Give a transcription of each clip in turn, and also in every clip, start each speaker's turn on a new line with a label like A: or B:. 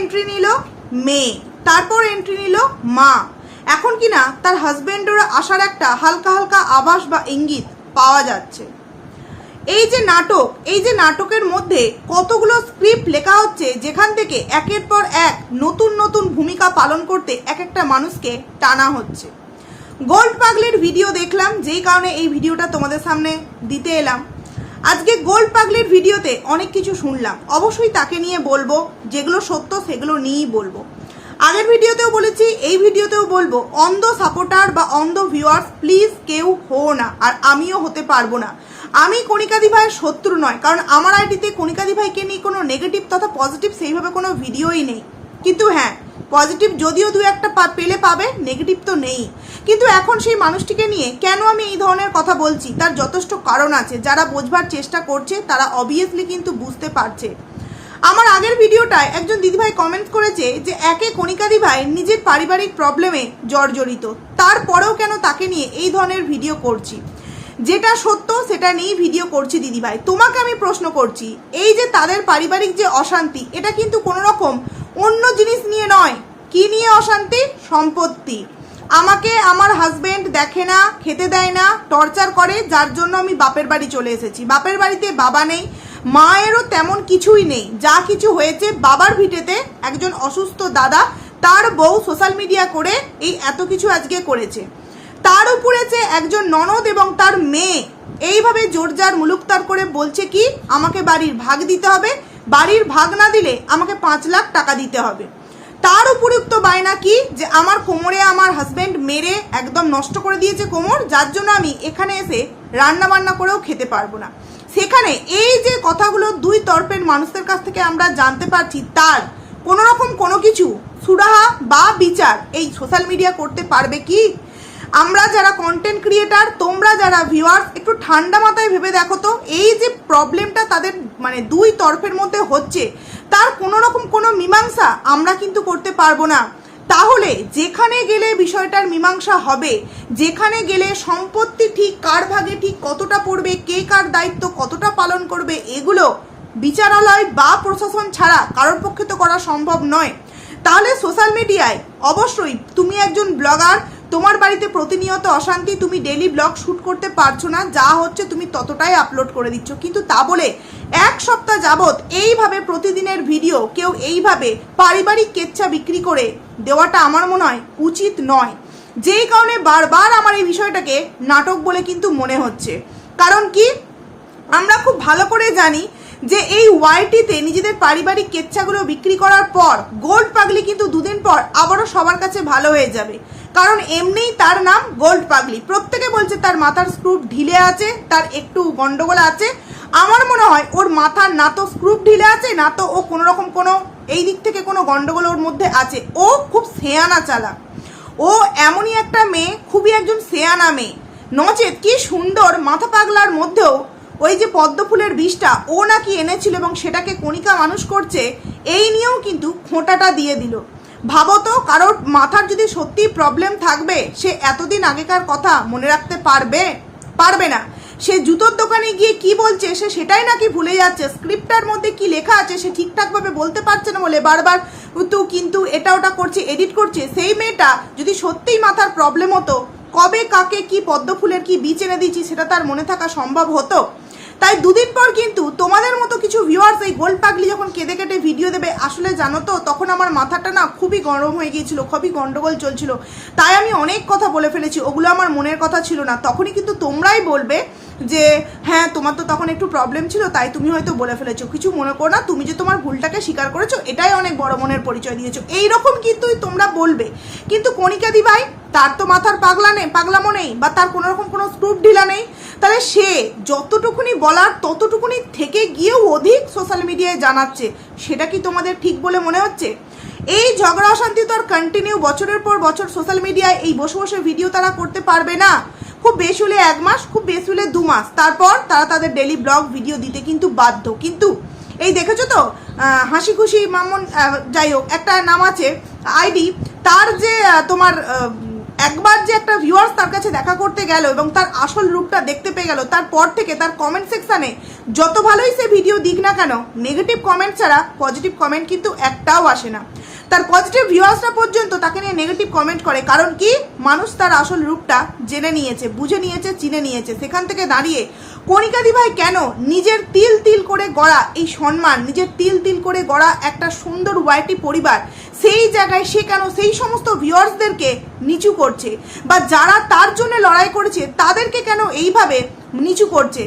A: Entry নিল মেয়ে, তারপর এন্ট্রি নিল মা। এখন কি না তার হাজবেন্ডের আসার একটা হালকা হালকা আভাস বা ইঙ্গিত পাওয়া যাচ্ছে। এই যে নাটক, এই যে নাটকের মধ্যে কতগুলো স্ক্রিপ্ট লেখা হচ্ছে, যেখান থেকে একের পর এক নতুন নতুন ভূমিকা পালন করতে এক একটা মানুষকে টানা হচ্ছে। গোল্ড পাগলের ভিডিও দেখলাম, যেই কারণে এই ভিডিওটা তোমাদের সামনে দিতে এলাম। আজকে গোল্ড পাগলের ভিডিওতে অনেক কিছু শুনলাম। অবশ্যই তাকে নিয়ে বলব, যেগুলো সত্য সেগুলো নিয়েই বলব। আগের ভিডিওতেও বলেছি, এই ভিডিওতেও বলব, অন্ধ সাপোর্টার বা অন্ধ ভিউয়ার্স প্লিজ কেউ হো না, আর আমিও হতে পারব না। আমি কণিকাদি ভাইয়ের শত্রু নয়, কারণ আমার আইডিতে কণিকাদি ভাইকে নিয়ে কোনো নেগেটিভ তথা পজিটিভ সেইভাবে কোনো ভিডিওই নেই। কিন্তু হ্যাঁ পজিটিভ যদিও দু একটা পেলে পাবে, নেগেটিভ তো নেই। কিন্তু এখন সেই মানুষটিকে নিয়ে কেন আমি এই ধরনের কথা বলছি? তার যথেষ্ট কারণ আছে। যারা বোঝবার চেষ্টা করছে, তারা অবভিয়াসলি কিন্তু বুঝতে পারছে। আমার আগের ভিডিওটায় একজন দিদিভাই কমেন্ট করেছে যে, একে কণিকাদি ভাই নিজের পারিবারিক প্রবলেমে জর্জরিত। তারপরেও কেন তাকে নিয়ে এই ধরনের ভিডিও করছি? যেটা সত্য, সেটা নিয়েই ভিডিও করছি দিদিভাই। তোমাকে আমি প্রশ্ন করছি, এই যে তাদের পারিবারিক যে অশান্তি, এটা কিন্তু কোনো রকম অন্য জিনিস নিয়ে নয়। কি নিয়ে অশান্তি? সম্পত্তি। আমাকে আমার হাজবেন্ড দেখে না, খেতে দেয় না টর্চার করে, যার জন্য আমি বাপের বাড়ি চলে এসেছি। বাপের বাড়িতে বাবা নেই, মায়েরও তেমন কিছুই নেই। যা কিছু হয়েছে বাবার ভিটেতে একজন অসুস্থ দাদা, তার বউ সোশ্যাল মিডিয়া করে এই এত কিছু আজকে করেছে। তার উপরে যে একজন ননদ এবং তার মেয়ে, এইভাবে জোরজার মুলুকতার করে বলছে কি, আমাকে বাড়ির ভাগ দিতে হবে বাড়ির ভাগ না দিলে আমাকে পাঁচ লাখ টাকা দিতে হবে। তার উপযুক্ত বায়না কি? যে আমার কোমরে আমার হাজবেন্ড মেরে একদম নষ্ট করে দিয়েছে কোমর, যার জন্য আমি এখানে এসে রান্না বান্না করেও খেতে পারব না। সেখানে এই যে কথাগুলো দুই তরফের মানুষদের কাছ থেকে আমরা জানতে পারছি, তার কোনো রকম কোনো কিছু সুরাহা বা বিচার এই সোশ্যাল মিডিয়া করতে পারবে কি? আমরা যারা কন্টেন্ট ক্রিয়েটার তোমরা যারা ভিউয়ার্স একটু ঠান্ডা মাথায় ভেবে দেখো তো, এই যে প্রবলেমটা তাদের মানে দুই তরফের মধ্যে হচ্ছে। তার কোনো রকম কোনো মীমাংসা আমরা কিন্তু করতে পারব না। তাহলে যেখানে গেলে বিষয়টার মীমাংসা হবে, যেখানে গেলে সম্পত্তি ঠিক কার ভাগে ঠিক কতটা পড়বে, কে কার দায়িত্ব কতটা পালন করবে, এগুলো বিচারালয় বা প্রশাসন ছাড়া কারোর পক্ষে তো করা সম্ভব নয়। তাহলে সোশ্যাল মিডিয়ায় অবশ্যই তুমি একজন ব্লগার তোমার বাড়িতে প্রতিনিয়ত অশান্তি, তুমি ডেলি ব্লগ শ্যুট করতে পারছ না, যা হচ্ছে তুমি ততটাই আপলোড করে দিচ্ছ। কিন্তু তা বলে এক সপ্তাহ যাবৎ এইভাবে প্রতিদিনের ভিডিও কেউ এইভাবে পারিবারিক কেচ্ছা বিক্রি করে দেওয়াটা আমার মনে হয় উচিত নয়। যেই কারণে বারবার আমার এই বিষয়টাকে নাটক বলে কিন্তু মনে হচ্ছে। কারণ কি? আমরা খুব ভালো করে জানি যে এই ওয়াইটিতে নিজেদের পারিবারিক কেচ্ছাগুলো বিক্রি করার পর গোল্ড পাগলি কিন্তু দুদিন পর আবারও সবার কাছে ভালো হয়ে যাবে। কারণ এমনিই তার নাম গোল্ড পাগলি। প্রত্যেকে বলছে তার মাথার স্ক্রুপ ঢিলে আছে, তার একটু গন্ডগোল আছে। আমার মনে হয় ওর মাথার না তো স্ক্রুপ ঢিলে আছে, না তো ও কোনো রকম কোনো এই দিক থেকে কোনো গন্ডগোল ওর মধ্যে আছে। ও খুব সেয়ানা চালা ও এমনই একটা মেয়ে, খুবই একজন সেয়ানা মেয়ে। নচেত কি সুন্দর মাথা পাগলার মধ্যেও ওই যে পদ্ম ফুলের বিষটা ও নাকি এনেছিল এবং সেটাকে কণিকা মানুষ করছে, এই নিয়েও কিন্তু খোঁটাটা দিয়ে দিল। ভাবো তো, কারোর মাথার যদি সত্যি প্রবলেম থাকবে, সে এতদিন আগেকার কথা মনে রাখতে পারবে? পারবে না। সে জুতোর দোকানে গিয়ে কি বলছে, সে সেটাই নাকি ভুলে যাচ্ছে? স্ক্রিপ্টটার মধ্যে কি লেখা আছে, সে ঠিকঠাকভাবে বলতে পারছে না বলে বারবার, তো কিন্তু এটা ওটা করছে এডিট করছে। সেই মেয়েটা যদি সত্যিই মাথার প্রবলেম হতো, কবে কাকে কি পদ্ম ফুলের কি বীজ এনে দিয়েছি, সেটা তার মনে থাকা সম্ভব হতো? তাই দুদিন পর কিন্তু তোমাদের মতো কিছু ভিউয়ার্স এই গোল্ড পাগলি যখন কেঁদে কেটে ভিডিও দেবে, আসলে জানো তো, তখন আমার মাথাটা না খুবই গরম হয়ে গিয়েছিল, খুবই গন্ডগোল চলছিল। তাই আমি অনেক কথা বলে ফেলেছি, ওগুলো আমার মনের কথা ছিল না। তখনই কিন্তু তোমরাই বলবে যে হ্যাঁ তোমার তো তখন একটু প্রবলেম ছিল, তাই তুমি হয়তো বলে ফেলেছো। কিছু মনে করো না, তুমি যে তোমার ভুলটাকে স্বীকার করেছ, এটাই অনেক বড় মনের পরিচয় দিয়েছ। এইরকম কিন্তু তোমরা বলবে। কিন্তু কণিকা দি ভাই তার তো মাথার পাগলা নেই, পাগলামো নেই, বা তার কোনো রকম কোনো স্ক্রুপ ঢিলা নেই। তাহলে সে যতটুকুনি বলার, ততটুকুনি থেকে গিয়েও অধিক সোশ্যাল মিডিয়ায় জানাচ্ছে। সেটা কি তোমাদের ঠিক বলে মনে হচ্ছে? এই ঝগড়া অশান্তি তো আর কন্টিনিউ বছরের পর বছর সোশ্যাল মিডিয়ায় এই বসে বসে ভিডিও তারা করতে পারবে না। খুব বেশি হলে এক মাস, খুব বেশি হলে দু মাস। তারপর তারা তাদের ডেলি ব্লগ ভিডিও দিতে কিন্তু বাধ্য। কিন্তু এই দেখেছ তো? হাসি খুশি মামন যাই হোক, একটা নাম আছে আইডি। তার যে তোমার একবার যে একটা ভিউয়ার্স তার কাছে দেখা করতে গেল এবং তার আসল রূপটা দেখতে পেয়ে গেল, তারপর থেকে তার কমেন্ট সেকশানে যত ভালোই সে ভিডিও দিক না কেন নেগেটিভ কমেন্ট ছাড়া পজিটিভ কমেন্ট কিন্তু একটাও আসে না। তার পজিটিভ ভিউয়ার্সরা পর্যন্ত তাকে নিয়ে নেগেটিভ কমেন্ট করে। কারণ কি? মানুষ তার আসল রূপটা জেনে নিয়েছে, বুঝে নিয়েছে, চিনে নিয়েছে। সেখান থেকে দাঁড়িয়ে কণিকাদি ভাই কেন নিজের তিল তিল করে গড়া এই সম্মান, নিজের তিল তিল করে গড়া একটা সুন্দর ওয়াইটি পরিবার, সেই জায়গায় সে কেন সেই সমস্ত ভিউয়ার্সদেরকে নিচু করছে? বা যারা তার জন্য লড়াই করেছে, তাদেরকে কেন এইভাবে নিচু করছে।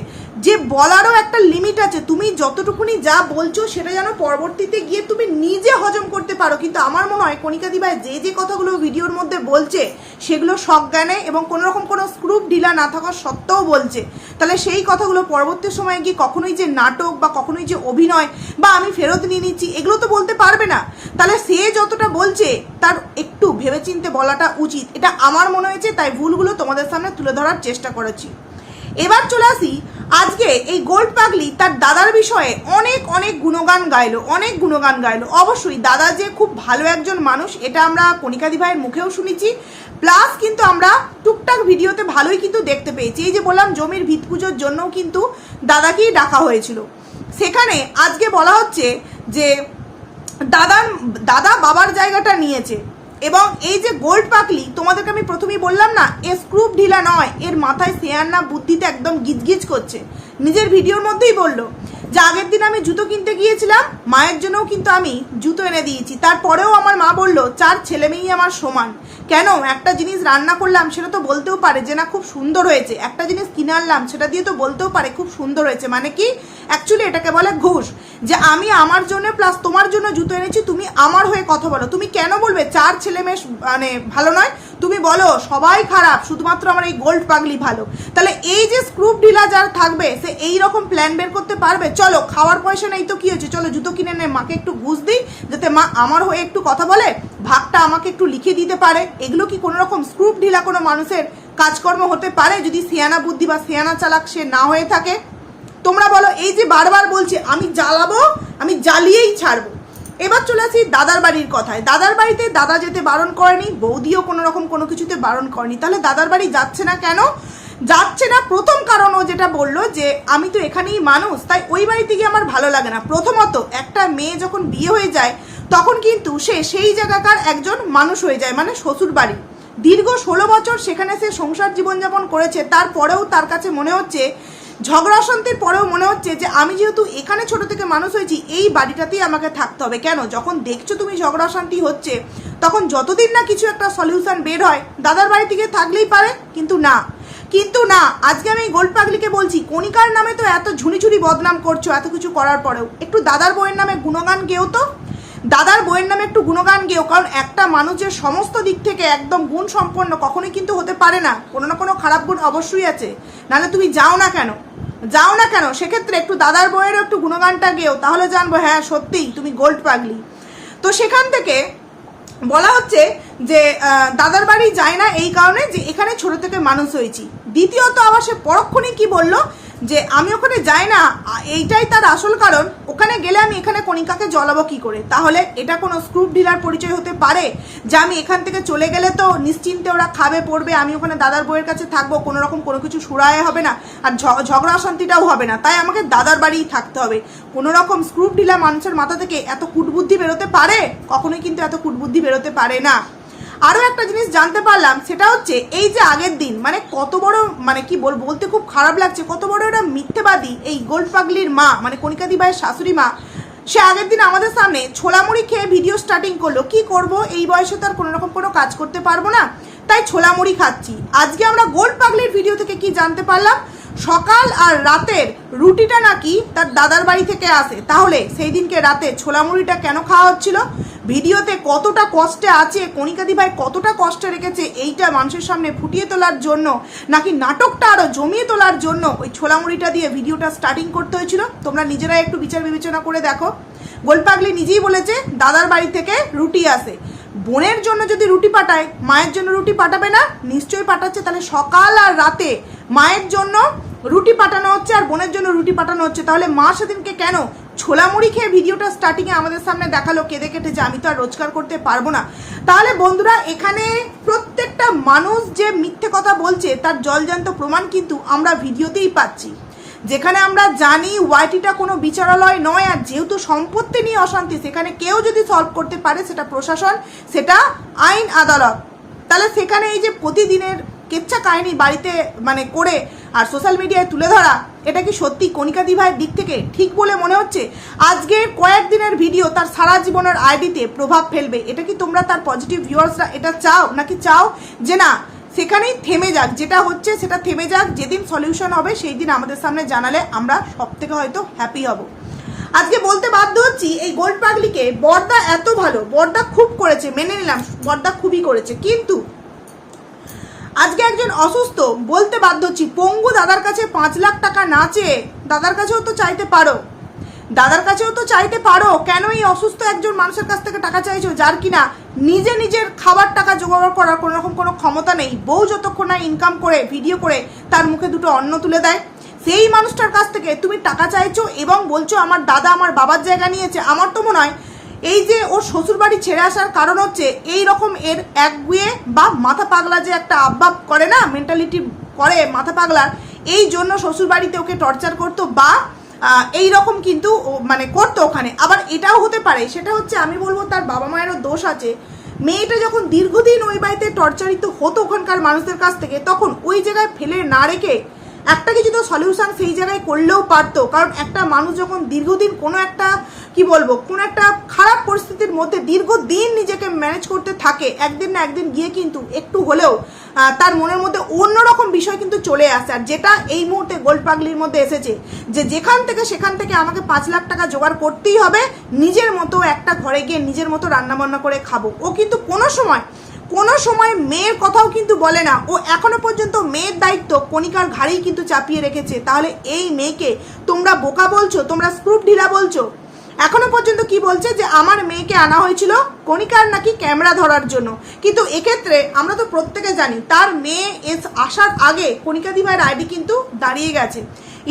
A: যে বলারও একটা লিমিট আছে। তুমি যতটুকুনি যা বলছো সেটা যেন পরবর্তীতে গিয়ে তুমি নিজে হজম করতে পারো। কিন্তু আমার মনে হয় কণিকা দিভাই যে যে কথাগুলো ভিডিওর মধ্যে বলছে, সেগুলো সজ্ঞানে এবং কোনো রকম কোনো স্ক্রুপ ঢিলা না থাকা সত্ত্বেও বলছে। তাহলে সেই কথাগুলো পরবর্তী সময়ে গিয়ে কখনোই যে নাটক বা কখনোই যে অভিনয় বা আমি ফেরত নিয়ে নিচ্ছি, এগুলো তো বলতে পারবে না। তাহলে সে যতটা বলছে, তার একটু ভেবেচিন্তে বলাটা উচিত। এটা আমার মনে হয়েছে, তাই ভুলগুলো তোমাদের সামনে তুলে ধরার চেষ্টা করেছি। এবার চলে আসি, আজকে এই গোল্ড পাগলি তার দাদার বিষয়ে অনেক অনেক গুণগান গাইলো, অনেক গুণগান গাইলো। অবশ্যই দাদা যে খুব ভালো একজন মানুষ, এটা আমরা কণিকাদি ভাইয়ের মুখেও শুনেছি। প্লাস কিন্তু আমরা টুকটাক ভিডিওতে ভালোই কিন্তু দেখতে পেয়েছি। এই যে বললাম, জমির ভিত পুজোর জন্যও কিন্তু দাদাকেই ডাকা হয়েছিল। সেখানে আজকে বলা হচ্ছে যে দাদার, দাদা বাবার জায়গাটা নিয়েছে। এবং এই যে গোল্ড পাকলি তোমাদেরকে আমি প্রথমেই বললাম না, এ স্ক্রুপ ঢিলা নয়। এর মাথায় শেয়ার না, বুদ্ধিতে একদম গিজগিজ করছে। নিজের ভিডিওর মধ্যেই বলল। যে আগের দিন আমি জুতো কিনতে গিয়েছিলাম, মায়ের জন্যও কিন্তু আমি জুতো এনে দিয়েছি। তারপরেও আমার মা বলল, চার ছেলে মেয়েই আমার সমান। কেন? একটা জিনিস রান্না করলাম, সেটা তো বলতেও পারে যে না খুব সুন্দর হয়েছে। একটা জিনিস কিনে আনলাম, সেটা দিয়ে তো বলতেও পারে খুব সুন্দর হয়েছে। মানে কি? অ্যাকচুয়ালি এটাকে বলে ঘুষ। যে আমি আমার জন্য প্লাস তোমার জন্য জুতো এনেছি, তুমি আমার হয়ে কথা বলো। তুমি কেন বলবে চার ছেলে মেয়ে মানে ভালো নয়? তুমি বলো, সবাই খারাপ, শুধুমাত্র আমার এই গোল্ড পাগলি ভালো। তাহলে এই যে স্ক্রুপ ঢিলা যার থাকবে, সে এই রকম প্ল্যান বের করতে পারবে? চলো, খাওয়ার পয়সা নেই তো কি হয়েছে? চলো, জুতো কিনে নে, মাকে একটু ঘুষ দিই, যাতে মা আমার হয়ে একটু কথা বলে, ভাগটা আমাকে একটু লিখে দিতে পারে। এগুলো কি কোনো রকম স্ক্রুপ ঢিলা কোনো মানুষের কাজকর্ম হতে পারে? যদি সিয়ানা বুদ্ধি বা সিয়ানা চালাক সে না হয়ে থাকে? তোমরা বলো, এই যে বারবার বলছে, আমি জ্বালাবো, আমি জ্বালিয়েই ছাড়বো। এবার চলে আসি দাদার বাড়ির কথায়। দাদার বাড়িতে দাদা যেতে বারণ করেনি, বৌদিও কোনো রকম কোনো কিছুতে বারণ করেনি। তাহলে দাদার বাড়ি যাচ্ছে না কেন? যাচ্ছে না। প্রথম কারণ ও যেটা বলল যে, আমি তো এখানেই মানুষ, তাই ওই বাড়িতে গিয়ে আমার ভালো লাগে না। প্রথমত, একটা মেয়ে যখন বিয়ে হয়ে যায়, তখন কিন্তু সে সেই জায়গাকার একজন মানুষ হয়ে যায় মানে শ্বশুর বাড়ি দীর্ঘ ষোলো বছর সেখানে সে সংসার জীবনযাপন করেছে, তারপরেও তার কাছে মনে হচ্ছে, ঝগড়া অশান্তির পরেও মনে হচ্ছে যে, আমি যেহেতু এখানে ছোট থেকে মানুষ হয়েছি, এই বাড়িটাতেই আমাকে থাকতে হবে। কেন? যখন দেখছ তুমি ঝগড়া অশান্তি হচ্ছে, তখন যতদিন না কিছু একটা সলিউশন বের হয়, দাদার বাড়ি থেকে থাকলেই পারে, কিন্তু না। কিন্তু না, আজকে আমি গোল্ড পাগলিকে বলছি, কণিকার নামে তো এত ঝুড়ি ঝুড়ি বদনাম করছ, এত কিছু করার পরেও। একটু দাদার বইয়ের নামে গুণগান গেও তো। দাদার বইয়ের নামে একটু গুণগান গেও, কারণ একটা মানুষের সমস্ত দিক থেকে একদম গুণ সম্পন্ন কখনোই কিন্তু হতে পারে না। কোনো না কোনো খারাপ গুণ অবশ্যই আছে। নাহলে তুমি যাও না কেন? যাও না কেন? সেক্ষেত্রে একটু দাদার বইয়েরও একটু গুণগানটা গেও, তাহলে জানব হ্যাঁ সত্যিই তুমি গোল্ড পাগলি। তো সেখান থেকে বলা হচ্ছে যে দাদার বাড়ি যায় না এই কারণে যে এখানে ছোট থেকে মানুষ হয়েছি। দ্বিতীয়ত আবার সে পরক্ষণে কি বলল? যে আমি ওখানে যাই না, এইটাই তার আসল কারণ। ওখানে গেলে আমি এখানে কণিকাকে জ্বলাবো কি করে? তাহলে এটা কোনো স্ক্রুপ ডিলার পরিচয় হতে পারে যে আমি এখান থেকে চলে গেলে তো নিশ্চিন্তে ওরা খাবে, পড়বে, আমি ওখানে দাদার বইয়ের কাছে থাকব, কোনো রকম কোনো কিছু সুরায় হবে না, আর ঝগড়া অশান্তিটাও হবে না। তাই আমাকে দাদার বাড়িই থাকতে হবে। কোনো রকম স্ক্রুপ ডিলার মানুষের মাথা থেকে এত কুটবুদ্ধি বেরোতে পারে? কখনোই কিন্তু এত কুটবুদ্ধি বেরোতে পারে না। আরও একটা জিনিস জানতে পারলাম, সেটা হচ্ছে এই যে আগের দিন মানে কত বড় মানে কি বল বলতে খুব খারাপ লাগছে, কত বড় একটা মিথ্যেবাদী এই গোল্ড পাগলির মা মানে কণিকাদি ভাইয়ের শাশুড়ি মা, সে আগের দিন আমাদের সামনে ছোলামুড়ি খেয়ে ভিডিও স্টার্টিং করল। কি করব? এই বয়সে তো আর কোনো রকম কোনো কাজ করতে পারব না, তাই ছোলামুড়ি খাচ্ছি। আজকে আমরা গোল্ড পাগলির ভিডিও থেকে কি জানতে পারলাম? সকাল আর রাতের রুটিটা নাকি তার দাদার বাড়ি থেকে আসে। তাহলে সেই দিনকে রাতে ছোলামুড়িটা কেন খাওয়া হচ্ছিল? ভিডিওতে কতটা কষ্টে আছে, কণিকাদি ভাই কতটা কষ্টে রেখেছে, এইটা মানুষের সামনে ফুটিয়ে তোলার জন্য, নাকি নাটকটা আরও জমিয়ে তোলার জন্য ওই ছোলামুড়িটা দিয়ে ভিডিওটা স্টার্টিং করতে হয়েছিল? তোমরা নিজেরাই একটু বিচার বিবেচনা করে দেখো। গোলপাগলি নিজেই বলেছে, দাদার বাড়ি থেকে রুটি আসে। বোনের জন্য যদি রুটি পাঠায়, মায়ের জন্য রুটি পাঠাবে না? নিশ্চয়ই পাঠাচ্ছে। তাহলে সকাল আর রাতে মায়ের জন্য রুটি পাঠানো হচ্ছে আর বোনের জন্য রুটি পাঠানো হচ্ছে। তাহলে মা সেদিনকে কেন ছোলা মুড়ি খেয়ে ভিডিওটা স্টার্টিংয়ে আমাদের সামনে দেখাল, কেঁদে কেটে যে আমি তো আর রোজগার করতে পারব না। তাহলে বন্ধুরা, এখানে প্রত্যেকটা মানুষ যে মিথ্যে কথা বলছে, তার জলজান্ত প্রমাণ কিন্তু আমরা ভিডিওতেই পাচ্ছি। যেখানে আমরা জানি ওয়াইটিটা কোনো বিচারালয় নয় আর যেহেতু সম্পত্তি নিয়ে অশান্তি, সেখানে কেউ যদি সলভ করতে পারে সেটা প্রশাসন, সেটা আইন আদালত। তাহলে সেখানে এই যে প্রতিদিনের কেচ্ছা কাহিনী বাড়িতে মানে করে আর সোশ্যাল মিডিয়ায় তুলে ধরা, এটা কি সত্যি? কণিকা দিভাইয়ের দিক থেকে ঠিক বলে মনে হচ্ছে? আজকে কয়েকদিনের ভিডিও তার সারা জীবনের আইডিতে প্রভাব ফেলবে। এটা কি তোমরা তার পজিটিভ ভিউয়ার্সরা এটা চাও? নাকি চাও যে না সেখানেই থেমে যাক, যেটা হচ্ছে সেটা থেমে যাক, যেদিন সলিউশন হবে সেই দিন আমাদের সামনে জানালে আমরা সব থেকে হয়তো হ্যাপি হব। আজকে বলতে বাধ্য হচ্ছি, এই গোল্ড পাগলিকে বর্দা এত ভালো, বর্দা খুব করেছে, মেনে নিলাম, বর্দা খুবই করেছে। কিন্তু আজকে একজন অসুস্থ, বলতে বাধ্য হচ্ছি, পঙ্গু দাদার কাছে পাঁচ লাখ টাকা না চেয়ে, দাদার কাছেও তো চাইতে পারো। দাদার কাছেও তো চাইতে পারো, কেন এই অসুস্থ একজন মানুষের কাছ থেকে টাকা চাইছো, যার কিনা নিজে নিজের খাবার টাকা জোগাড় করার কোনো রকম কোনো ক্ষমতা নেই। বউ যতক্ষণ না ইনকাম করে ভিডিও করে, তার মুখে দুটো অন্ন তুলে দেয়। সেই মানুষটার কাছ থেকে তুমি টাকা চাইছো এবং বলছো, আমার দাদা আমার বাবার জায়গা নিয়েছে। আমার তো মনে হয় এই যে ওর শ্বশুর বাড়ি ছেড়ে আসার কারণ হচ্ছে, এই রকম এর একগুয়ে বা মাথা পাগলা যে একটা আব্বাব করে না মেন্টালিটি করে মাথা পাগলার, এই জন্য শ্বশুর বাড়িতে ওকে টর্চার করতো বা এই রকম কিন্তু মানে করতো ওখানে। আবার এটাও হতে পারে, সেটা হচ্ছে আমি বলব তার বাবা মায়েরও দোষ আছে। মেয়েটা যখন দীর্ঘদিন ওই বাড়িতে টর্চারিত হতো ওখানকার মানুষদের কাছ থেকে, তখন ওই জায়গায় ফেলে না রেখে একটা কিছু তো সলিউশন সেই জায়গায় করলেও পারতো। কারণ একটা মানুষ যখন দীর্ঘদিন কোনো একটা, কি বলব, কোনো একটা খারাপ পরিস্থিতির মধ্যে দীর্ঘদিন নিজেকে ম্যানেজ করতে থাকে, একদিন না একদিন গিয়ে কিন্তু একটু হলেও তার মনের মধ্যে অন্যরকম বিষয় কিন্তু চলে আসে। আর যেটা এই মুহূর্তে গোল্ড পাগলির মধ্যে এসেছে, যে যেখান থেকে সেখান থেকে আমাকে পাঁচ লাখ টাকা জোগাড় করতেই হবে, নিজের মতো একটা ঘরে গিয়ে নিজের মতো রান্নাবান্না করে খাব। ও কিন্তু কোনো সময় কোনো সময় মেয়ের কথাও কিন্তু বলে না। ও এখনও পর্যন্ত মেয়ের দায়িত্ব কণিকার ঘাড়েই কিন্তু চাপিয়ে রেখেছে। তাহলে এই মেয়েকে তোমরা বোকা বলছো? তোমরা স্ক্রুপ ঢিলা বলছো? এখনও পর্যন্ত কি বলছে যে আমার মেয়েকে আনা হয়েছিল কণিকার নাকি ক্যামেরা ধরার জন্য? কিন্তু এক্ষেত্রে আমরা তো প্রত্যেকে জানি, তার মেয়ে এস আসার আগে কণিকা দিভাইয়ের আইডি কিন্তু দাঁড়িয়ে গেছে।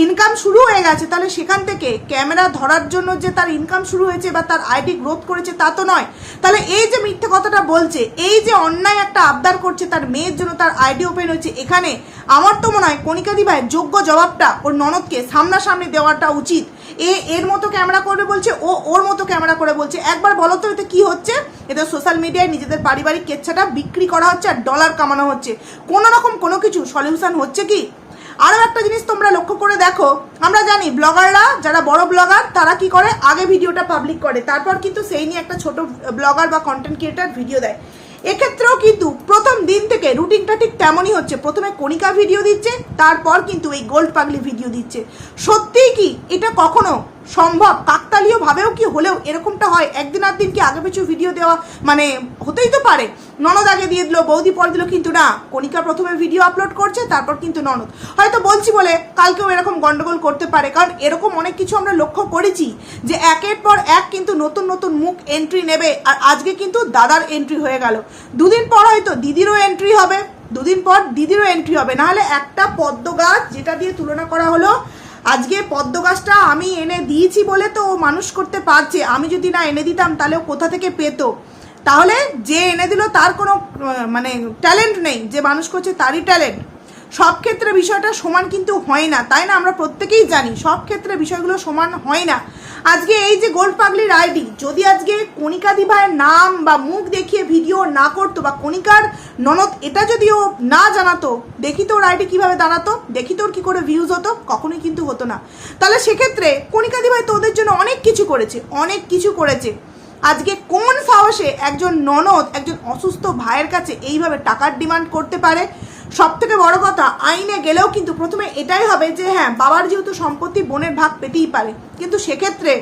A: ইনকাম শুরু হয়ে গেছে, তাহলে সেখান থেকে ক্যামেরা ধরার জন্য যে তার ইনকাম শুরু হয়েছে বা তার আইডি গ্রোথ করেছে তা তো নয়। তাহলে এই যে মিথ্যে কথাটা বলছে, এই যে অন্যায় একটা আবদার করছে তার মেয়ের জন্য, তার আইডি ওপেন হয়েছে, এখানে আমার তো মনে হয় কণিকা দিভাইয়ের যোগ্য জবাবটা ওর ননদকে সামনাসামনি দেওয়াটা উচিত। এ, এর মতো ক্যামেরা করবে বলছে, ও ওর মতো ক্যামেরা করে বলছে। একবার বলো তো এতে কি হচ্ছে? এতে সোশ্যাল মিডিয়ায় নিজেদের পারিবারিক কেচ্ছাটা বিক্রি করা হচ্ছে আর ডলার কামানো হচ্ছে। কোনো রকম কোনো কিছু সলিউশন হচ্ছে কি? আরও একটা জিনিস তোমরা লক্ষ্য করে দেখো। আমরা জানি ব্লগাররা, যারা বড় ব্লগার, তারা কি করে? আগে ভিডিওটা পাবলিক করে। তারপর কিন্তু সেই নিয়ে একটা ছোট ব্লগার বা কন্টেন্ট ক্রিয়েটার ভিডিও দেয়। এক্ষেত্রেও কিন্তু প্রথম দিন থেকে রুটিনটা ঠিক তেমনই হচ্ছে। প্রথমে কণিকা ভিডিও দিচ্ছে, তারপর কিন্তু এই গোল্ড পাগলি ভিডিও দিচ্ছে। সত্যিই কি? এটা কখনো সম্ভব? কাকতালীয় ভাবেও কি হলেও এরকমটা হয়? একদিন আর দিন কি আগে পিছু ভিডিও দেওয়া মানে হতেই তো পারে? ননদ আগে দিয়ে দিল, বৌদি পর দিল, কিন্তু না, কণিকা প্রথমে ভিডিও আপলোড করছে, তারপর কিন্তু ননদ। হয়তো বলছি বলে কালকেও এরকম গন্ডগোল করতে পারে, কারণ এরকম অনেক কিছু আমরা লক্ষ্য করেছি যে একের পর এক কিন্তু নতুন নতুন মুখ এন্ট্রি নেবে, আর আজকে কিন্তু দাদার এন্ট্রি হয়ে গেল। দুদিন পর হয়তো দিদিরও এন্ট্রি হবে, দুদিন পর দিদিরও এন্ট্রি হবে। নাহলে একটা পদ্ম গাছ যেটা দিয়ে তুলনা করা হলো আজকে পদ্ম গাছটা আমি এনে দিয়েছি বলে তো ও মানুষ করতে পারছে। আমি যদি না এনে দিতাম, তাহলে ও কোথা থেকে পেতো? তাহলে যে এনে দিল, তার কোনো মানে ট্যালেন্ট নেই। যে মানুষ করছে, তারই ট্যালেন্ট সব ক্ষেত্রে বিষয়টা সমান কিন্তু হয় না, তাই না? আমরা প্রত্যেকেই জানি সব ক্ষেত্রে বিষয়গুলো সমান হয় না। আজকে এই যে গোল্ড পাগলির আইডি, যদি আজকে কণিকা দিভাইয়ের নাম বা মুখ দেখিয়ে ভিডিও না করতো বা কণিকার ননদ এটা যদি ও না জানাতো, দেখি তো ওর আইডি কীভাবে দাঁড়াতো, দেখি তোর কী করে ভিউজ হতো, কখনোই কিন্তু হতো না। তাহলে সেক্ষেত্রে কণিকা দিভাই তো ওদের জন্য অনেক কিছু করেছে, অনেক কিছু করেছে। আজকে কোন সাহসে একজন ননদ, একজন অসুস্থ ভাইয়ের কাছে এইভাবে টাকার ডিমান্ড করতে পারে? সব থেকে বড় কথা, আইনে গেলেও কিন্তু প্রথমে এটাই হবে যে হ্যাঁ বাবার যেহেতু সম্পত্তি, বোনের ভাগ পেতেই পারে। কিন্তু সেক্ষেত্রে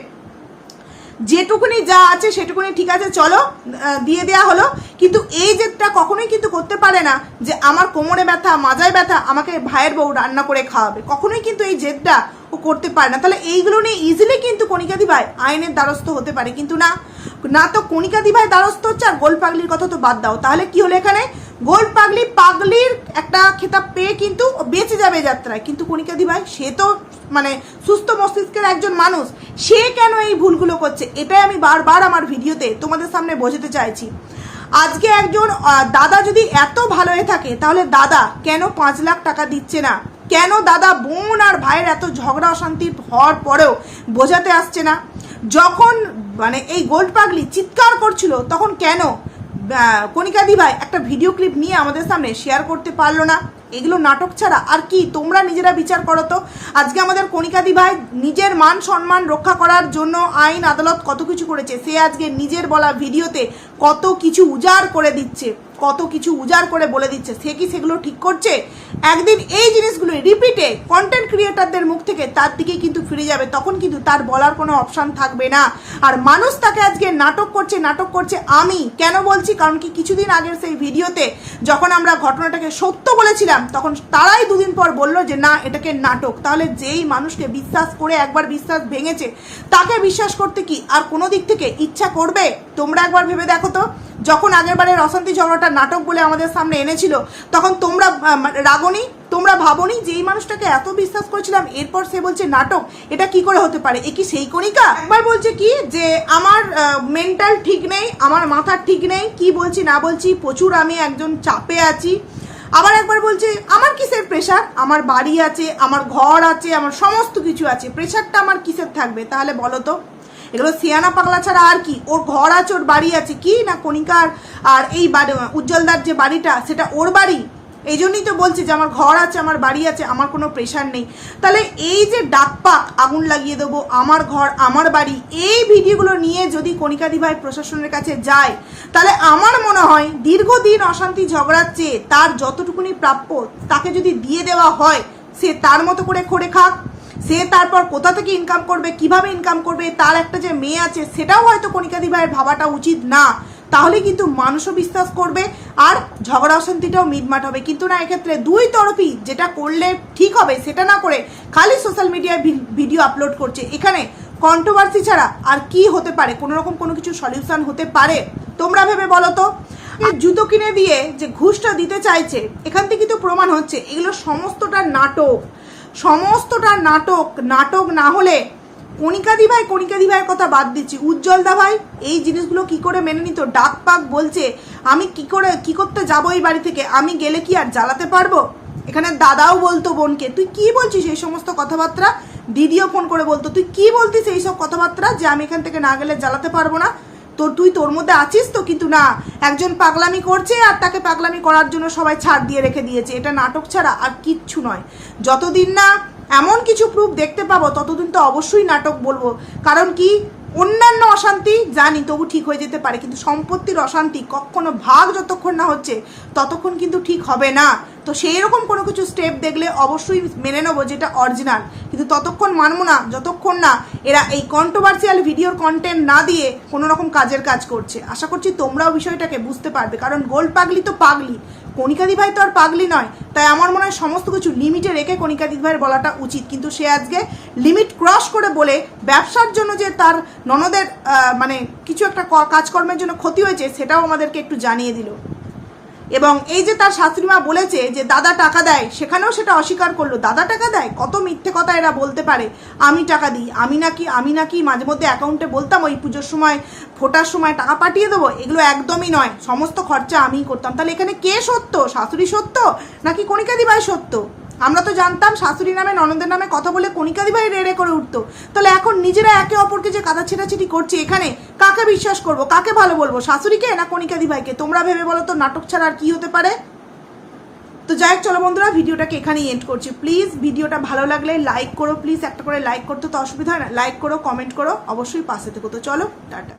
A: যেটুকুনি যা আছে, সেটুকুনি ঠিক আছে, চলো দিয়ে দেয়া হলো। কিন্তু এই জেদটা কখনোই কিন্তু করতে পারে না যে, আমার কোমরে ব্যথা, মাজায় ব্যথা, আমাকে ভাইয়ের বউ রান্না করে খাওয়াবে। কখনোই কিন্তু এই জেদটা ও করতে পারে না। তাহলে এইগুলো নিয়ে ইজিলি কিন্তু কণিকাদি ভাই আইনের দ্বারস্থ হতে পারে। কিন্তু না না তো কণিকা দিভাই দ্বারস্থ হচ্ছে আর গোল পাগলির কথা তো বাদ দাও। তাহলে কি হলো এখানে? গোল পাগলি পাগলির একটা খেতাব পেয়ে কিন্তু বেঁচে যাবে যাত্রায়। কিন্তু কণিকা ভাই সে তো মানে সুস্থ মস্তিষ্কের একজন মানুষ, সে কেন এই ভুলগুলো করছে? এটাই আমি বারবার আমার ভিডিওতে তোমাদের সামনে বোঝাতে চাইছি। আজকে একজন দাদা যদি এত ভালো হয়ে থাকে, তাহলে দাদা কেন পাঁচ লাখ টাকা দিচ্ছে না? কেন দাদা বোন আর ভাইয়ের এত ঝগড়া অশান্তি হওয়ার পরেও বোঝাতে আসছে না? যখন মানে এই গোল্ড পাগলি চিৎকার করছিল তখন কেন আহ, কণিকাদি ভাই একটা ভিডিও ক্লিপ নিয়ে আমাদের সামনে শেয়ার করতে পারল না? এগুলো নাটক ছাড়া আর কি? তোমরা নিজেরা বিচার করো তো। আজকে আমাদের কণিকাদি ভাই নিজের মান সম্মান রক্ষা করার জন্য আইন আদালত কত কিছু করেছে সে আজকে নিজের বলা ভিডিওতে কত কিছু উজাড় করে দিচ্ছে। কত কিছু উজাড় করে বলে দিচ্ছে, সে কি সেগুলো ঠিক করছে? একদিন এই জিনিসগুলো রিপিটে কন্টেন্ট ক্রিয়েটারদের মুখ থেকে তার দিকে কিন্তু ফিরে যাবে, তখন কিন্তু তার বলার কোনো অপশান থাকবে না। আর মানুষ তাকে আজকে নাটক করছে নাটক করছে আমি কেন বলছি? কারণ কি কিছুদিন আগের সেই ভিডিওতে যখন আমরা ঘটনাটাকে সত্য বলেছিলাম, তখন তারাই দুদিন পর বলল যে, না, এটাকে নাটক। তাহলে যেই মানুষকে বিশ্বাস করে একবার বিশ্বাস ভেঙেছে, তাকে বিশ্বাস করতে কি আর কোনো দিক থেকে ইচ্ছা করবে? তোমরা একবার ভেবে দেখো তো। যখন আগের বারের অশান্তি ঝগড়াটা নাটক বলে আমাদের সামনে এনেছিল, তখন তোমরা রাগনি, তোমরা ভাবনি যে এই মানুষটাকে এত বিশ্বাস করেছিলাম, এরপর সে বলছে নাটক, এটা কি করে হতে পারে? এ কি সেই কণিকা? একবার বলছে কি যে আমার মেন্টাল ঠিক নেই, আমার মাথার ঠিক নেই, কি বলছি না বলছি, প্রচুর আমি একজন চাপে আছি। আবার একবার বলছে, আমার কিসের প্রেশার আমার বাড়ি আছে, আমার ঘর আছে, আমার সমস্ত কিছু আছে প্রেশারটা আমার কিসের থাকবে? তাহলে বলো তো। এগুলো সিয়ানা পাগলা ছাড়া আর কি? ওর ঘর আছে, ওর বাড়ি আছে। কি না কণিকার আর এই বাড়ি, উজ্জ্বলদার যে বাড়িটা, সেটা ওর বাড়ি? এই জন্যই তো বলছি যে আমার ঘর আছে, আমার বাড়ি আছে, আমার কোনো প্রেশার নেই। তাহলে এই যে ডাকপাক আগুন লাগিয়ে দেবো, আমার ঘর, আমার বাড়ি, এই ভিডিওগুলো নিয়ে যদি কণিকাদি ভাই প্রশাসনের কাছে যায়, তাহলে আমার মনে হয় দীর্ঘদিন অশান্তি ঝগড়ার চেয়ে তার যতটুকুনি প্রাপ্য তাকে যদি দিয়ে দেওয়া হয়, সে তার মতো করে খড়ে খাক সে তারপর কোথা থেকে ইনকাম করবে, কীভাবে ইনকাম করবে, তার একটা যে মেয়ে আছে, সেটাও হয়তো কণিকাদি ভাইয়ের ভাবাটা উচিত না। তাহলে কিন্তু মানুষও বিশ্বাস করবে আর ঝগড়া অশান্তিটাও মিটমাট হবে। কিন্তু না, এক্ষেত্রে দুই তরফই যেটা করলে ঠিক হবে, সেটা না করে খালি সোশ্যাল মিডিয়ায় ভিডিও আপলোড করছে। এখানে কন্ট্রোভার্সি ছাড়া আর কি হতে পারে? কোনো রকম কোনো কিছু সলিউশন হতে পারে? তোমরা ভেবে বলো তো। জুতো কিনে দিয়ে যে ঘুষটা দিতে চাইছে, এখান থেকে তো প্রমাণ হচ্ছে। এগুলো সমস্তটা নাটক। সমস্তটা নাটক নাটক না হলে কণিকাদি ভাই কণিকাদি ভাইয়ের কথা বাদ দিচ্ছি। উজ্জ্বলদা ভাই, এই জিনিসগুলো কি করে মেনে নিত? ডাক পাক বলছে, আমি কি করে, কি করতে যাব এই বাড়ি থেকে? আমি গেলে কি আর জ্বালাতে পারব? এখানে দাদাও বলতো বোনকে, তুই কি বলছিস এই সমস্ত কথাবার্তা? দিদিও ফোন করে বলতো, তুই কি বলতিস এইসব কথাবার্তা যে আমি এখান থেকে না গেলে জ্বালাতে পারব না? তোর, তুই তোর মধ্যে আছিস তো? কিন্তু না, একজন পাগলামি করছে আর তাকে পাগলামি করার জন্য সবাই ছাড় দিয়ে রেখে দিয়েছে। এটা নাটক ছাড়া আর কিচ্ছু নয়। যতদিন না এমন কিছু প্রুফ দেখতে পাবো, ততদিন তো অবশ্যই নাটক বলব। কারণ কি? অন্যান্য অশান্তি জানি, তবু ঠিক হয়ে যেতে পারে। কিন্তু সম্পত্তির অশান্তি কখনো ভাগ যতক্ষণ না হচ্ছে, ততক্ষণ কিন্তু ঠিক হবে না। তো সেই রকম কোনো কিছু স্টেপ দেখলে অবশ্যই মেনে নেব যেটা অরিজিনাল কিন্তু ততক্ষণ মানবো না, যতক্ষণ না এরা এই কন্ট্রোভার্সিয়াল ভিডিওর কন্টেন্ট না দিয়ে কোনো রকম কাজের কাজ করছে। আশা করছি তোমরাও বিষয়টাকে বুঝতে পারবে, কারণ গোল্ড পাগলি তো পাগলি। কণিকাদি ভাই তো আর পাগলি নয়, তাই আমার মনে হয় সমস্ত কিছু লিমিটে রেখে কণিকাদি ভাইয়ের বলাটা উচিত। কিন্তু সে আজকে লিমিট ক্রস করে বলে ব্যবসার জন্য যে তার ননদের মানে কিছু একটা কাজকর্মের জন্য ক্ষতি হয়েছে, সেটাও আমাদেরকে একটু জানিয়ে দিল। এবং এই যে তার শাশুড়িমা বলেছে যে দাদা টাকা দেয়, সেখানেও সেটা অস্বীকার করল। দাদা টাকা দেয়? কত মিথ্যে কথা এরা বলতে পারে? আমি টাকা দিই, আমি নাকি আমি নাকি মাঝে মধ্যে অ্যাকাউন্টে বলতাম ওই পুজোর সময় ফোটার সময় টাকা পাঠিয়ে দেবো? এগুলো একদমই নয়। সমস্ত খরচা আমিই করতাম। তাহলে এখানে কে সত্য? শাশুড়ি সত্য? নাকি কণিকাদি ভাই সত্য? আমরা তো জানতাম শাশুড়ি নামে, ননদের নামে কথা বলে কণিকাদি ভাই রেড়ে করে উঠতো। তাহলে এখন নিজেরা একে অপরকে যে কাদা ছেটাছিটি করছে এখানে, কাকে বিশ্বাস করব? কাকে ভালো বলব, শাশুড়িকে না কণিকাদি ভাইকে তোমরা ভেবে বলো তো, নাটক ছাড়া আর কি হতে পারে? তো যাই হোক, চলো বন্ধুরা, ভিডিওটাকে এখানেই এন্ড করছি। প্লিজ ভিডিওটা ভালো লাগলে লাইক করো প্লিজ একটা করে লাইক করতে তো অসুবিধা হয় না। লাইক করো কমেন্ট করো, অবশ্যই পাশে থেকো। তো চলো, টাটা।